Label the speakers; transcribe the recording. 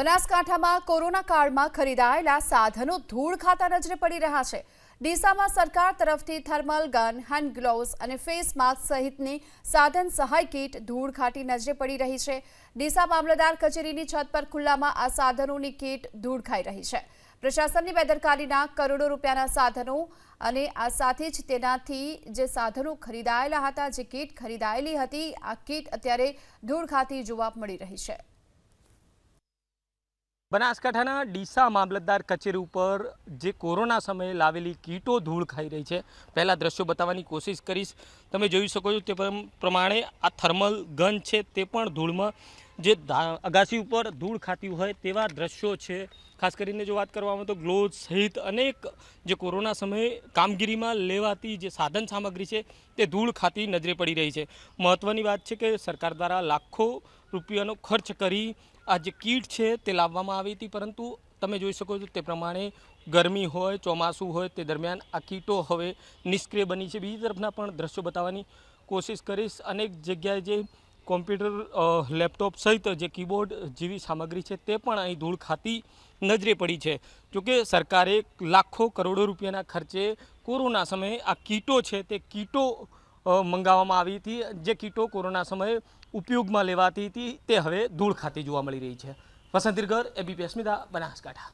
Speaker 1: બનાસકાંઠામાં કોરોના કાળમાં ખરીદાયેલા સાધનો ધૂળ ખાતા નજરે પડી રહ્યા છે. ડીસામાં સરકાર તરફથી થર્મલ ગન, હેન્ડ ગ્લોવ્સ અને ફેસ માસ્ક સહિતની સાધન સહાય કીટ ધૂળ ખાટી નજરે પડી રહી છે. ડીસા મામલતદાર કચેરીની છત પર ખુલ્લામાં આ સાધનોની કીટ ધૂળ ખાઈ રહી છે. પ્રશાસનની બેદરકારીના કરોડો રૂપિયાના સાધનો અને આ સાથે જ તેનાથી જે સાધનો ખરીદાયેલા હતા, જે કીટ ખરીદાયેલી હતી, આ કીટ અત્યારે ધૂળ ખાતી જોવા મળી રહી છે.
Speaker 2: બનાસકાંઠાના ડીસા મામલતદાર કચેરી ઉપર જે કોરોના સમયે લાવેલી કીટો ધૂળ ખાઈ રહી છે. પહેલાં દ્રશ્યો બતાવવાની કોશિશ કરીશ. તમે જોઈ શકો છો તે પ્રમાણે આ થર્મલ ગન છે તે પણ ધૂળમાં જે અગાસી ઉપર ધૂળ ખાતી હોય તેવા દ્રશ્યો છે. ખાસ કરીને જો વાત કરવામાં તો ગ્લોવ્સ સહિત અનેક જે કોરોના સમયે કામગીરીમાં લેવાતી જે સાધન સામગ્રી છે તે ધૂળ ખાતી નજરે પડી રહી છે. મહત્ત્વની વાત છે કે સરકાર દ્વારા લાખો રૂપિયાનો ખર્ચ કરી આ જે કીટ છે તે લાવવામાં આવી હતી, પરંતુ તમે જોઈ શકો છો તે પ્રમાણે ગરમી હોય, ચોમાસું હોય તે દરમિયાન આ કીટો હવે નિષ્ક્રિય બની છે. બીજી તરફના પણ દ્રશ્યો બતાવવાની કોશિશ કરીશ. અનેક જગ્યાએ જે કોમ્પ્યુટર લેપટોપ સહિત જે કીબોર્ડ જેવી સામગ્રી છે તે પણ અહીં ધૂળ ખાતી નજરે પડી છે. જોકે સરકારે લાખો કરોડો રૂપિયાના ખર્ચે કોરોના સમયે આ કીટો છે તે કીટો મંગાવવામાં આવી હતી. જે કીટો કોરોના સમયે ઉપયોગમાં લેવાતી હતી તે હવે ધૂળ ખાતી જોવા મળી રહી છે. વસંતિરગર એબીપી અસ્મિતા, બનાસકાંઠા.